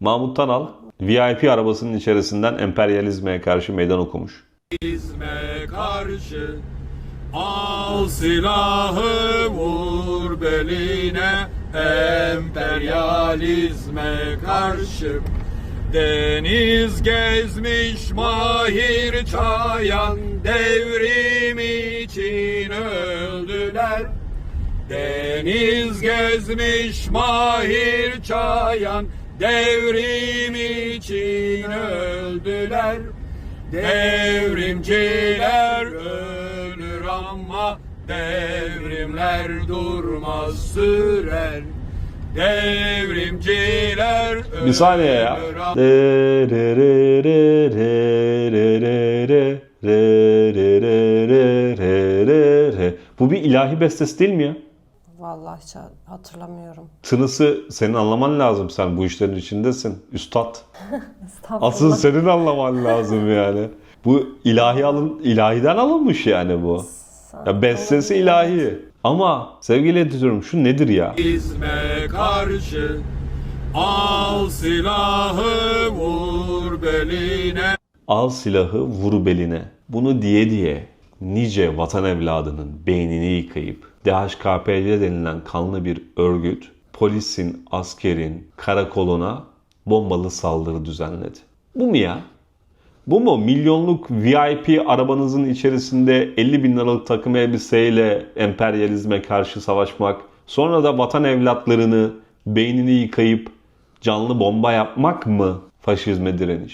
Mahmut Tanal VIP arabasının içerisinden emperyalizme karşı meydan okumuş. İzme karşı Al silahı vur beline Emperyalizme karşı Deniz gezmiş mahir çayan Devrim için öldüler Deniz gezmiş mahir çayan Devrim için öldüler Devrimciler ölür ama devrimler durmaz sürer. Devrimciler ölür Bir saniye ya. ama- Re re re re re re re re re re re re re re re. Bu bir ilahi bestesi değil mi ya? Vallahi hiç hatırlamıyorum. Tınısı senin anlaman lazım sen bu işlerin içindesin. Üstad. Asıl senin anlaman lazım yani. Bu ilahi alın, ilahiden alınmış yani bu. Ya bestesi ilahi. Ama sevgili editörüm şu nedir ya? İzme karşı Al silahı vur beline Al silahı vur beline. Bunu diye diye nice vatan evladının beynini yıkayıp DHKPC denilen kanlı bir örgüt polisin, askerin karakoluna bombalı saldırı düzenledi. Bu mu ya? Bu mu? Milyonluk VIP arabanızın içerisinde 50 bin liralık takım elbiseyle emperyalizme karşı savaşmak, sonra da vatan evlatlarını beynini yıkayıp canlı bomba yapmak mı faşizme direniş?